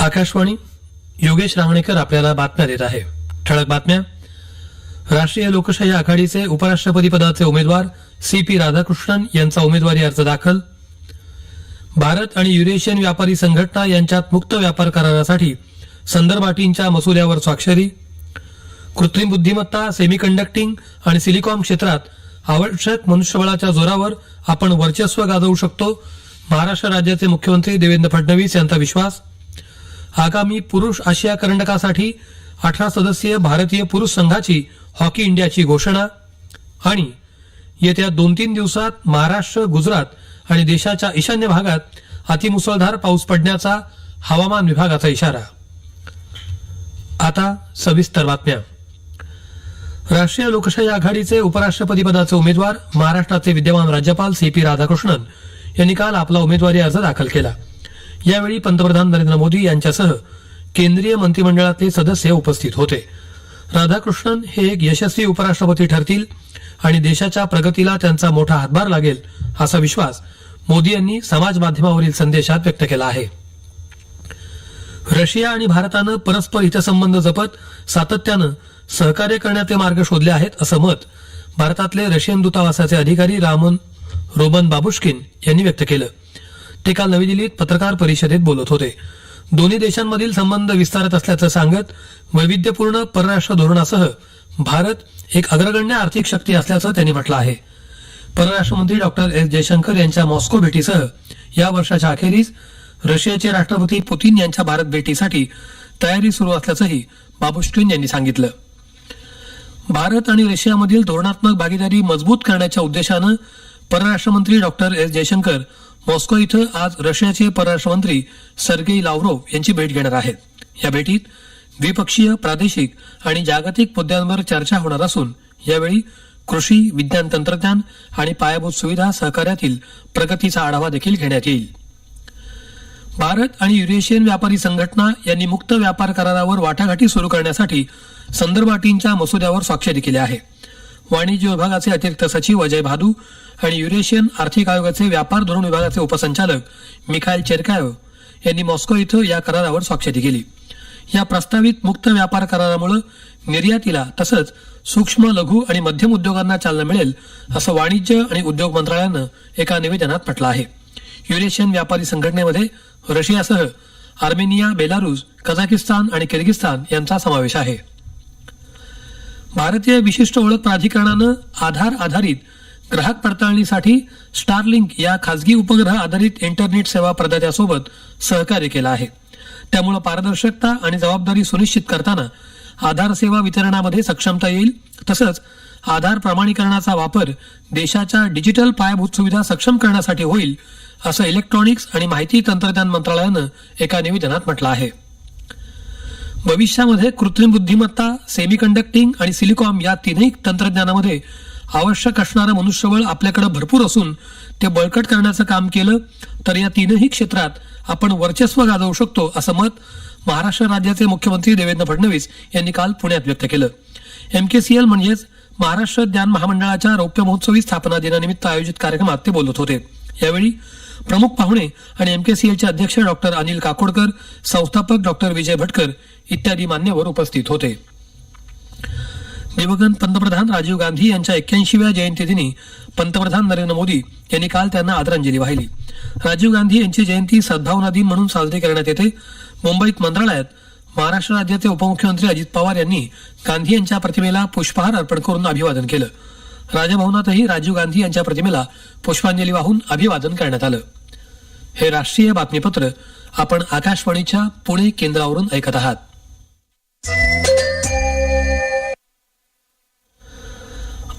आकाशवाणी योगेश रांगणेकर आपल्याला बातम्या देत आहे. ठळक बातम्या. राष्ट्रीय लोकशाही आघाडीचे उपराष्ट्रपती पदाचे उमेदवार सी पी राधाकृष्णन यांचा उमेदवारी अर्ज दाखल. भारत आणि युरेशियन व्यापारी संघटना यांच्यात मुक्त व्यापार करारासाठी संदर्भ अटींच्या मसुद्यावर स्वाक्षरी. कृत्रिम बुद्धिमत्ता सेमीकंडक्टिंग आणि सिलिकॉन क्षेत्रात आवश्यक मनुष्यबळाच्या जोरावर आपण वर्चस्व गाजवू शकतो महाराष्ट्र राज्याचे मुख्यमंत्री देवेंद्र फडणवीस यांचा विश्वास. आगामी पुरुष आशिया करंडकासाठी अठरा सदस्यीय भारतीय पुरुष संघाची हॉकी इंडियाची घोषणा आणि येत्या दोन तीन दिवसात महाराष्ट्र गुजरात आणि देशाच्या ईशान्य भागात अतिमुसळधार पाऊस पडण्याचा हवामान विभागाचा इशारा. आता सविस्तर बातम्या. राष्ट्रीय लोकशाही आघाडीचे उपराष्ट्रपती पदाचे उमेदवार महाराष्ट्राचे विद्यमान राज्यपाल सी पी राधाकृष्णन यांनी काल आपला उमेदवारी अर्ज दाखल केला. यावेळी पंतप्रधान नरेंद्र मोदी यांच्यासह केंद्रीय मंत्रिमंडळातले सदस्य उपस्थित होते. राधाकृष्णन हे एक यशस्वी उपराष्ट्रपती ठरतील आणि देशाच्या प्रगतीला त्यांचा मोठा हातभार लागेल असा विश्वास मोदी यांनी समाज माध्यमावरील संदेशात व्यक्त केला आहे. रशिया आणि भारतानं परस्पर हितसंबंध जपत सातत्यानं सहकार्य करण्याचे मार्ग शोधले आहेत असं मत भारतातले रशियन दूतावासाचे अधिकारी रामन रोबन बाबुश्किन यांनी व्यक्त केलं. ते काल नवी दिल्लीत पत्रकार परिषदेत बोलत होते. दोन्ही देशांमधील संबंध विस्तारत असल्याचं सांगत वैविध्यपूर्ण परराष्ट्र धोरणासह भारत एक अग्रगण्य आर्थिक शक्ती असल्याचं त्यांनी म्हटलं आहे. परराष्ट्र मंत्री डॉक्टर एस. जयशंकर यांच्या मॉस्को भेटीसह या वर्षाच्या अखेरीस रशियाचे राष्ट्रपती पुतीन यांच्या भारत भेटीसाठी तयारी सुरू असल्याचंही बाबुश्किन यांनी सांगितलं. भारत आणि रशियामधील धोरणात्मक भागीदारी मजबूत करण्याच्या उद्देशानं परराष्ट्र मंत्री डॉक्टर एस. जयशंकर मॉस्को इथं आज रशियाचे परराष्ट्र मंत्री सर्गेई लावरोव यांची भेट घेणार आहेत. या भेटीत द्विपक्षीय प्रादेशिक आणि जागतिक मुद्द्यांवर चर्चा होणार असून यावेळी कृषी विज्ञान तंत्रज्ञान आणि पायाभूत सुविधा सहकार्यातील प्रगतीचा आढावा देखील घेण्यात येईल. भारत आणि युरेशियन व्यापारी संघटना यांनी मुक्त व्यापार करारावर वाटाघाटी सुरू करण्यासाठी संदर्भ अटींच्या मसुद्यावर स्वाक्षरी केल्या आहे वाणिज्य विभागाचे अतिरिक्त सचिव अजय भादू आणि युरेशियन आर्थिक आयोगाचे व्यापार धोरण विभागाचे उपसंचालक मिखाईल चेरकायो यांनी मॉस्को इथं या करारावर स्वाक्षरी केली. या प्रस्तावित मुक्त व्यापार करारामुळे निर्यातीला तसंच सूक्ष्म लघु आणि मध्यम उद्योगांना चालना मिळेल असं वाणिज्य आणि उद्योग मंत्रालयानं एका निवेदनात म्हटलं आहे. युरेशियन व्यापारी संघटनेमध्ये रशियासह आर्मेनिया बेलारूस कझाकिस्तान आणि किर्गिस्तान यांचा समावेश आहे. भारतीय विशिष्ट ओळख प्राधिकरणानं आधार आधारित ग्राहक पडताळणीसाठी स्टारलिंक या खासगी उपग्रह आधारित इंटरनेट सेवा प्रदात्यासोबत सहकार्य केलं आहे. त्यामुळे पारदर्शकता आणि जबाबदारी सुनिश्चित करताना आधार सेवा वितरणामध्ये सक्षमता येईल. तसंच आधार प्रमाणीकरणाचा वापर देशाच्या डिजिटल पायाभूत सुविधा सक्षम करण्यासाठी होईल असं इलेक्ट्रॉनिक्स आणि माहिती तंत्रज्ञान मंत्रालयानं एका निवेदनात म्हटलं आहे. भविष्यामध्ये कृत्रिम बुद्धिमत्ता सेमीकंडक्टिंग आणि सिलिकॉम या तीनही तंत्रज्ञानामध्ये आवश्यक असणारं मनुष्यबळ आपल्याकडे भरपूर असून ते बळकट करण्याचं काम केलं तर या तीनही क्षेत्रात आपण वर्चस्व गाजवू शकतो असं मत महाराष्ट्र राज्याचे मुख्यमंत्री देवेंद्र फडणवीस यांनी काल पुण्यात व्यक्त केलं. एम के सी एल म्हणजेच महाराष्ट्र ज्ञान महामंडळाच्या रौप्य महोत्सवी स्थापना दिनानिमित्त आयोजित कार्यक्रमात ते बोलत होते. यावेळी प्रमुख पाहुणे आणि एमकेसीएलचे अध्यक्ष डॉक्टर अनिल काकोडकर संस्थापक डॉक्टर विजय भटकर इत्यादी मान्यवर उपस्थित होते. दिवंगत पंतप्रधान राजीव गांधी यांच्या एक्क्याऐंशीव्या जयंतीदिनी पंतप्रधान नरेंद्र मोदी यांनी काल त्यांना आदरांजली वाहिली. राजीव गांधी यांची जयंती सद्भावना दिन म्हणून साजरी करण्यात येते. मुंबईत मंत्रालयात महाराष्ट्र राज्याचे उपमुख्यमंत्री अजित पवार यांनी गांधी यांच्या प्रतिमेला पुष्पहार अर्पण करून अभिवादन केलं. राजभवनातही राजीव गांधी यांच्या प्रतिमेला पुष्पांजली वाहून अभिवादन करण्यात आलं. हे राष्ट्रीय बातमीपत्र आपण आकाशवाणीच्या पुणे केंद्रावरून ऐकत आहात.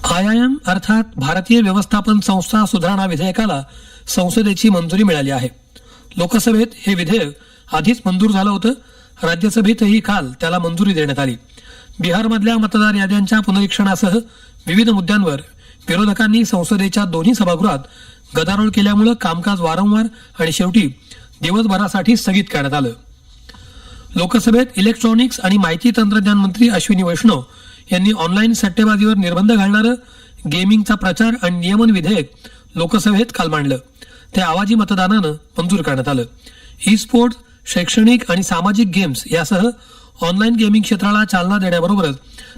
आयआयएम अर्थात भारतीय व्यवस्थापन संस्था सुधारणा विधेयकाला संसदेची मंजुरी मिळाली आहे. लोकसभेत हे विधेयक आधीच मंजूर झालं होतं. राज्यसभेतही काल त्याला मंजुरी देण्यात आली. बिहारमधल्या मतदार याद्यांच्या पुनरीक्षणासह विविध मुद्द्यांवर विरोधकांनी संसदेच्या दोन्ही सभागृहात गदारोळ केल्यामुळे कामकाज वारंवार आणि शेवटी दिवसभरासाठी स्थगित करण्यात आलं. लोकसभेत इलेक्ट्रॉनिक्स आणि माहिती तंत्रज्ञान मंत्री अश्विनी वैष्णव यांनी ऑनलाईन सट्टेबाजीवर निर्बंध घालणारं गेमिंगचा प्रचार आणि नियमन विधेयक लोकसभेत काल मांडलं. ते आवाजी मतदानानं मंजूर करण्यात आलं. ई स्पोर्ट्स शैक्षणिक आणि सामाजिक गेम्स यासह ऑनलाईन गेमिंग क्षेत्राला चालना देण्याबरोबरच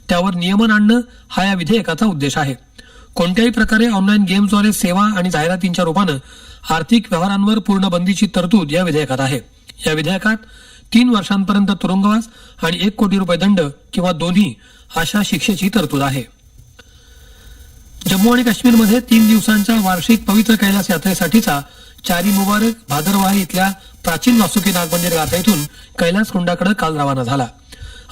त्यावर नियमन आणणं हा या विधेयकाचा उद्देश आहे. कोणत्याही प्रकारे ऑनलाईन गेम्सद्वारे सेवा आणि जाहिरातींच्या रूपानं आर्थिक व्यवहारांवर पूर्ण बंदीची तरतूद या विधेयकात आहे. या विधेयकात तीन वर्षांपर्यंत तुरुंगवास आणि एक कोटी रुपये दंड किंवा दोन्ही अशा शिक्षेची तरतूद आहे. जम्मू आणि काश्मीरमध्ये तीन दिवसांच्या वार्षिक पवित्र कैलास यात्रेसाठीचा चारी मुबारक भादरवाही इथल्या प्राचीन वासुकी नागमंदिर गाथा इथून कैलास कुंडाकडे काल रवाना झाला.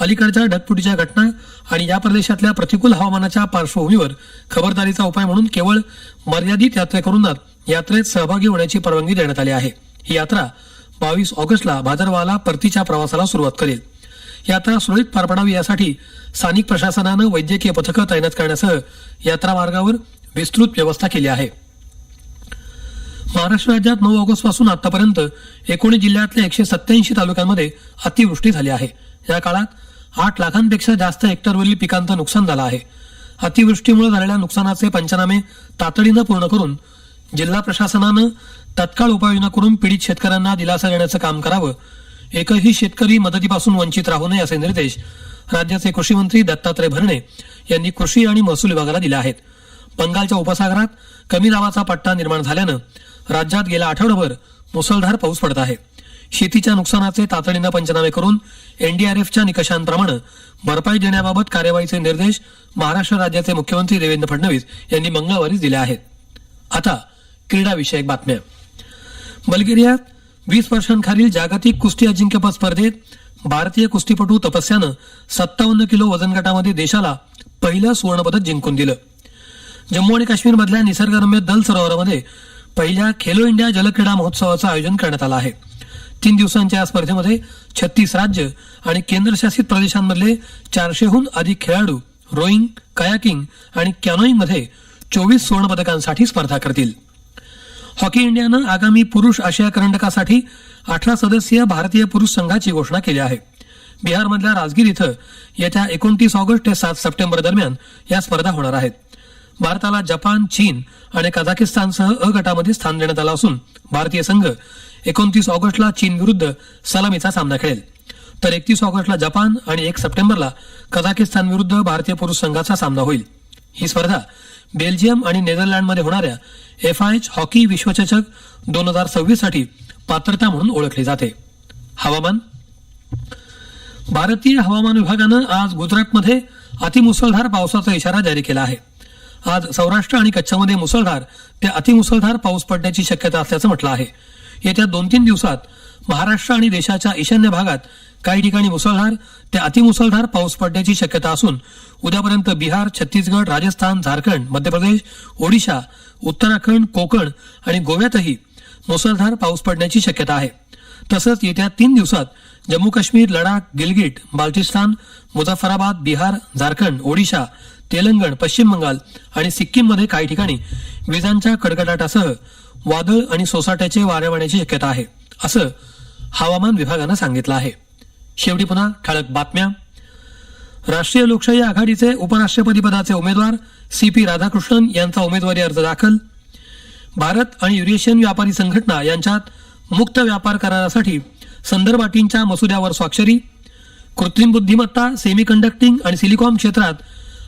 अलीकडच्या ढगफुटीच्या घटना आणि या प्रदेशातल्या प्रतिकूल हवामानाच्या पार्श्वभूमीवर खबरदारीचा उपाय म्हणून केवळ मर्यादित यात्रेकरूंनाच यात्रेत सहभागी होण्याची परवानगी देण्यात आली आहे. ही यात्रा बावीस ऑगस्टला भादरवाला परतीच्या प्रवासाला सुरुवात करेल. यात्रा सुरळीत पार पडावी यासाठी स्थानिक प्रशासनानं वैद्यकीय पथकं तैनात करण्यासह यात्रा मार्गावर विस्तृत व्यवस्था केली आहे. महाराष्ट्र राज्यात नऊ ऑगस्टपासून आतापर्यंत एकोणीस जिल्ह्यातल्या एकशे सत्याऐंशी तालुक्यांमध्ये अतिवृष्टी झाली आहे. या काळात आठ लाखांपेक्षा जास्त हेक्टरवरील पिकांचं नुकसान झालं आहे. अतिवृष्टीमुळे झालेल्या नुकसानाचे पंचनामे तातडीनं पूर्ण करून जिल्हा प्रशासनानं तत्काळ उपाययोजना करून पीडित शेतकऱ्यांना दिलासा देण्याचं काम करावं. एकही शेतकरी मदतीपासून वंचित राहू नये असे निर्देश राज्याचे कृषी मंत्री दत्तात्रय भरणे यांनी कृषी आणि महसूल विभागाला दिले आहेत. बंगालच्या उपसागरात कमी दाबाचा पट्टा निर्माण झाल्यानं राज्यात गेला आठवडाभर मुसळधार पाऊस पडत आहे. शेतीच्या नुकसानाचे तातडीनं पंचनामे करून एनडीआरएफच्या निकषांप्रमाणे भरपाई देण्याबाबत कार्यवाहीचे निर्देश महाराष्ट्र राज्याचे मुख्यमंत्री देवेंद्र फडणवीस यांनी मंगळवारी दिले आहेत. आता क्रीडाविषयक बातम्या. बल्गेरियात वीस वर्षांखालील जागतिक कुस्ती अजिंक्यपद स्पर्धेत भारतीय कुस्तीपटू तपस्यानं सत्तावन्न किलो वजन गटामध्ये देशाला पहिलं सुवर्णपदक जिंकून दिलं. जम्मू आणि काश्मीरमधल्या निसर्गरम्य दल सरोवरामध्ये पहिल्या खेलो इंडिया जलक्रीडा महोत्सवाचं आयोजन करण्यात आलं आहे. तीन दिवसांच्या या स्पर्धेमध्ये छत्तीस राज्य आणि केंद्रशासित प्रदेशांमधले चारशेहून अधिक खेळाडू रोईंग कयाकिंग आणि कॅनोईंगमध्ये चोवीस सुवर्णपदकांसाठी स्पर्धा करतील. हॉकी इंडियानं आगामी पुरुष आशिया करंडकासाठी अठरा सदस्यीय भारतीय पुरुष संघाची घोषणा केली आहे. बिहारमधल्या राजगीर इथं येत्या एकोणतीस ऑगस्ट ते सात सप्टेंबर दरम्यान या स्पर्धा होणार आहेत. भारताला जपान चीन आणि कझाकिस्तानसह अ गटामध्ये स्थान देण्यात आलं असून भारतीय संघ एकोणतीस ऑगस्टला चीन विरुद्ध सलामीचा सामना खेळेल. तर एकतीस ऑगस्टला जपान आणि एक सप्टेंबरला कझाकिस्तान विरुद्ध भारतीय पुरुष संघाचा सामना होईल. ही स्पर्धा बेल्जियम आणि नेदरलँडमध्ये होणाऱ्या एफ आय एच हॉकी विश्वचषक दोन हजार सव्वीससाठी पात्रता म्हणून ओळखली जाते. हवामान भारतीय हवामान विभागानं आज गुजरातमध्ये अतिमुसळधार पावसाचा इशारा जारी केला आहे. आज सौराष्ट्र आणि कच्छमध्ये मुसळधार ते अतिमुसळधार पाऊस पडण्याची शक्यता असल्याचं म्हटलं आहे. येत्या दोन तीन दिवसात महाराष्ट्र आणि देशाच्या ईशान्य भागात काही ठिकाणी मुसळधार ते अतिमुसळधार पाऊस पडण्याची शक्यता असून उद्यापर्यंत बिहार छत्तीसगड राजस्थान झारखंड मध्य प्रदेश ओडिशा उत्तराखंड कोकण आणि गोव्यातही मुसळधार पाऊस पडण्याची शक्यता आहे. तसंच येत्या तीन दिवसात जम्मू काश्मीर लडाख गिलगिट बाल्टिस्तान मुझफ्फराबाद बिहार झारखंड ओडिशा तेलंगण पश्चिम बंगाल आणि सिक्कीममध्ये काही ठिकाणी विजांच्या कडकडाटासह वादळ आणि सोसाट्याचे वारे वाहण्याची शक्यता आहे असं हवामान विभागानं सांगितलं आहे. शेवटी पुन्हा ठळक बातम्या. राष्ट्रीय लोकशाही आघाडीचे उपराष्ट्रपती पदाचे उमेदवार सी पी राधाकृष्णन यांचा उमेदवारी अर्ज दाखल. भारत आणि युरेशियन व्यापारी संघटना यांच्यात मुक्त व्यापार करारासाठी संदर्भ अटींच्या मसुद्यावर स्वाक्षरी. कृत्रिम बुद्धिमत्ता सेमीकंडक्टिंग आणि सिलिकॉन क्षेत्रात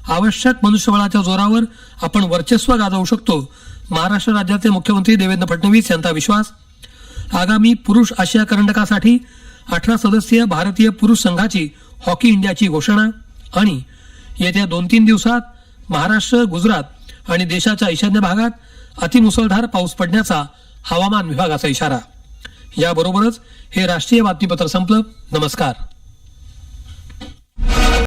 आवश्यक मनुष्यबळाच्या जोरावर आपण वर्चस्व गाजवू शकतो. महाराष्ट्र राज्याचे मुख्यमंत्री देवेंद्र फडणवीस यांचा विश्वास. आगामी पुरुष आशिया करंडकासाठी अठरा सदस्यीय भारतीय पुरुष संघाची हॉकी इंडियाची घोषणा आणि येत्या दोन तीन दिवसात महाराष्ट्र गुजरात आणि देशाच्या ईशान्य भागात अतिमुसळधार पाऊस पडण्याचा हवामान विभागाचा इशारा. याबरोबरच हे राष्ट्रीय बातमीपत्र संपलं. नमस्कार.